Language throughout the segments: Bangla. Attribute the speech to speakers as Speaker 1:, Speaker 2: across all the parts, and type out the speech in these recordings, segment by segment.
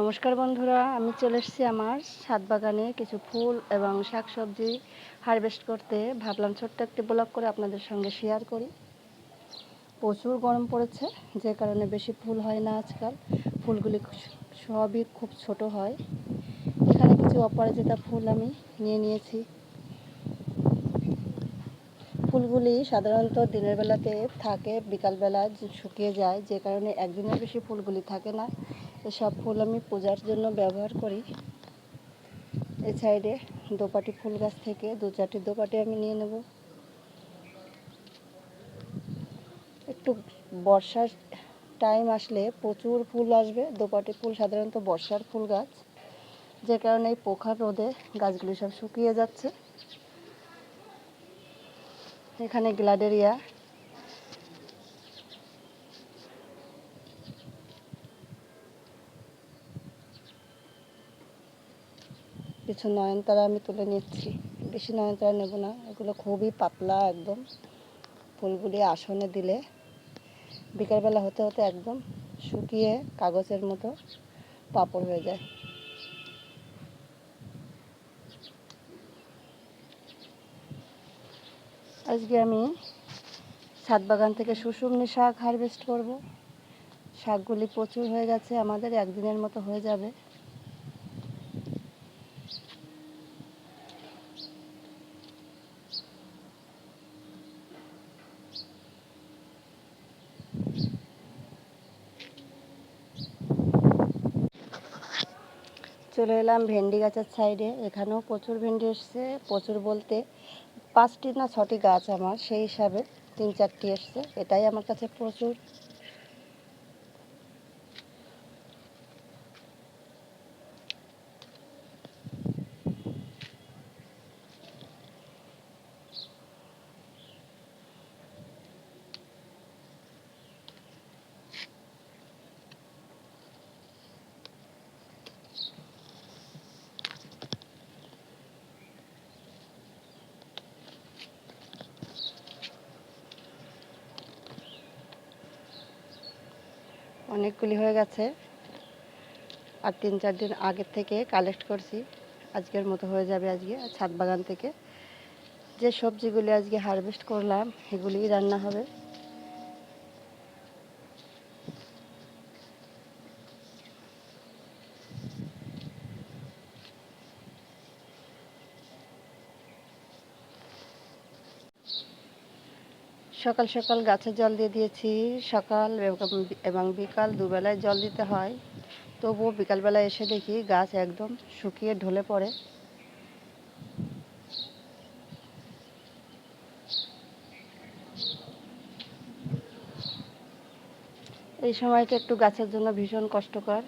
Speaker 1: নমস্কার বন্ধুরা, আমি চলে এসেছি আমার ছাদ বাগানে কিছু ফুল এবং শাকসবজি হারভেস্ট করতে। ভাবলাম ছোট্ট একটি ব্লগ করে আপনাদের সঙ্গে শেয়ার করি। প্রচুর গরম পড়েছে, যে কারণে বেশি ফুল হয় না আজকাল। ফুলগুলি সবই খুব ছোট হয়। এখানে কিছু অপরাজিতা ফুল আমি নিয়ে নিয়েছি। ফুলগুলি সাধারণত দিনের বেলাতে থাকে, বিকালবেলা শুকিয়ে যায়, যে কারণে একদিনের বেশি ফুলগুলি থাকে না। এসব ফুল আমি পূজার জন্য ব্যবহার করি। এই সাইডে দোপাটি ফুল গাছ থেকে দু চারটি দোপাটি আমি নিয়ে নেব। একটু বর্ষার টাইম আসলে প্রচুর ফুল আসবে। দোপাটি ফুল সাধারণত বর্ষার ফুল গাছ। যে কারণে এই পোখার রোদে গাছগুলি সব শুকিয়ে যাচ্ছে। এখানে গ্লাডেরিয়া কিছু নয়নতারা আমি তুলে নিচ্ছি। বেশি নয়নতারা নেব না, এগুলো খুবই পাতলা একদম। ফুলগুলি আসনে দিলে বিকালবেলা হতে হতে একদম শুকিয়ে কাগজের মতো পাপড় হয়ে যায়। আজকে আমি ছাদ বাগান থেকে শুশুমনি শাক হারভেস্ট করব। শাকগুলি প্রচুর হয়ে গেছে, আমাদের একদিনের মতো হয়ে যাবে। চলে এলাম ভেন্ডি গাছের সাইডে। এখানেও প্রচুর ভেন্ডি এসছে। প্রচুর বলতে পাঁচটি না ছটি গাছ আমার, সেই হিসাবে তিন চারটি এসছে। এটাই আমার কাছে প্রচুর অনেকগুলি হয়ে গেছে। আর তিন চার দিন আগের থেকে কালেক্ট করছি। আজকের মতো হয়ে যাবে আজকে ছাদ বাগান থেকে। যে সবজিগুলি আজকে হারভেস্ট করলাম এগুলিই রান্না হবে। সকাল সকাল গাছে জল দিয়ে দিয়েছি। সকাল এবং- বিকাল দুবেলায় জল দিতে হয়। তবুও বিকালবেলা এসে দেখি গাছ একদম শুকিয়ে ঢলে পড়ে। এই সময়টা একটু গাছের জন্য ভীষণ কষ্টকর।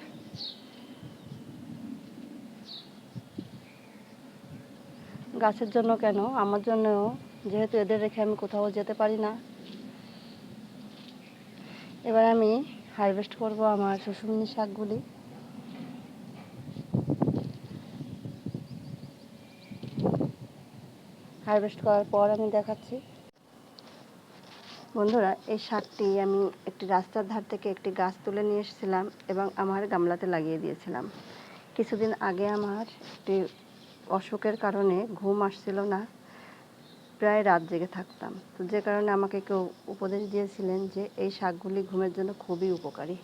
Speaker 1: গাছের জন্য কেন? আমার জন্যও যেহেতু এদের রেখে আমি কোথাও যেতে পারি না। এবার আমি হারভেস্ট করব আমার শুশুমনি শাকগুলি। হারভেস্ট করার পর আমি দেখাচ্ছি। বন্ধুরা, এই শাকটি আমি একটি রাস্তার ধার থেকে একটি গাছ তুলে নিয়ে এসেছিলাম এবং আমার গামলাতে লাগিয়ে দিয়েছিলাম। কিছুদিন আগে আমার একটি অসুখের কারণে ঘুম আসছিল না। প্রায় রাত জেগে থাকতাম। তো যে কারণে আমাকে কেউ উপদেশ দিয়েছিলেন যে এই শাকগুলি ঘুমের জন্য খুবই উপকারী।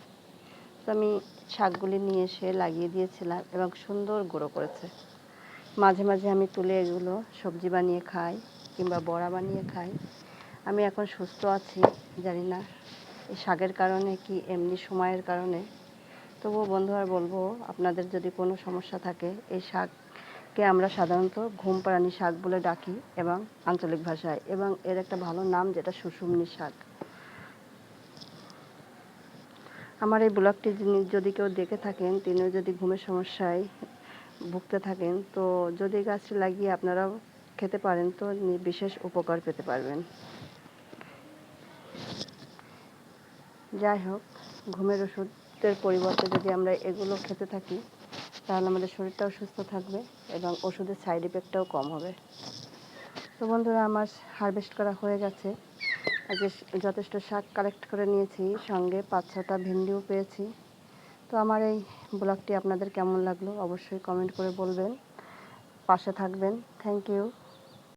Speaker 1: তো আমি শাকগুলি নিয়ে এসে লাগিয়ে দিয়েছিলাম এবং সুন্দর গুঁড়ো করেছে। মাঝে মাঝে আমি তুলে এগুলো সবজি বানিয়ে খাই কিংবা বড়া বানিয়ে খাই। আমি এখন সুস্থ আছি, জানি না এই শাকের কারণে কি এমনি সময়ের কারণে। তবুও বন্ধু আর বলব, আপনাদের যদি কোনো সমস্যা থাকে, এই শাককে আমরা সাধারণত ঘুম পাড়ানি শাক বলে ডাকি এবং আঞ্চলিক ভাষায় এবং এর একটা ভালো নাম যেটা সুষুমনি শাক। আমার এই ব্লগটি যদি কেউ দেখে থাকেন, তিনিও যদি ঘুমের সমস্যায় ভুগতে থাকেন, তো যদি গাছটি লাগিয়ে আপনারাও খেতে পারেন, তো বিশেষ উপকার পেতে পারবেন। যাই হোক, ঘুমের ওষুধের পরিবর্তে যদি আমরা এগুলো খেতে থাকি তাহলে আমাদের শরীরটাও সুস্থ থাকবে এবং ওষুধের সাইড এফেক্টটাও কম হবে। তো বন্ধুরা, আমার হারভেস্ট করা হয়ে গেছে। যে যথেষ্ট শাক কালেক্ট করে নিয়েছি, সঙ্গে পাঁচ ছটা ভেন্ডিও পেয়েছি। তো আমার এই ব্লগটি আপনাদের কেমন লাগল অবশ্যই কমেন্ট করে বলবেন। পাশে থাকবেন। Thank you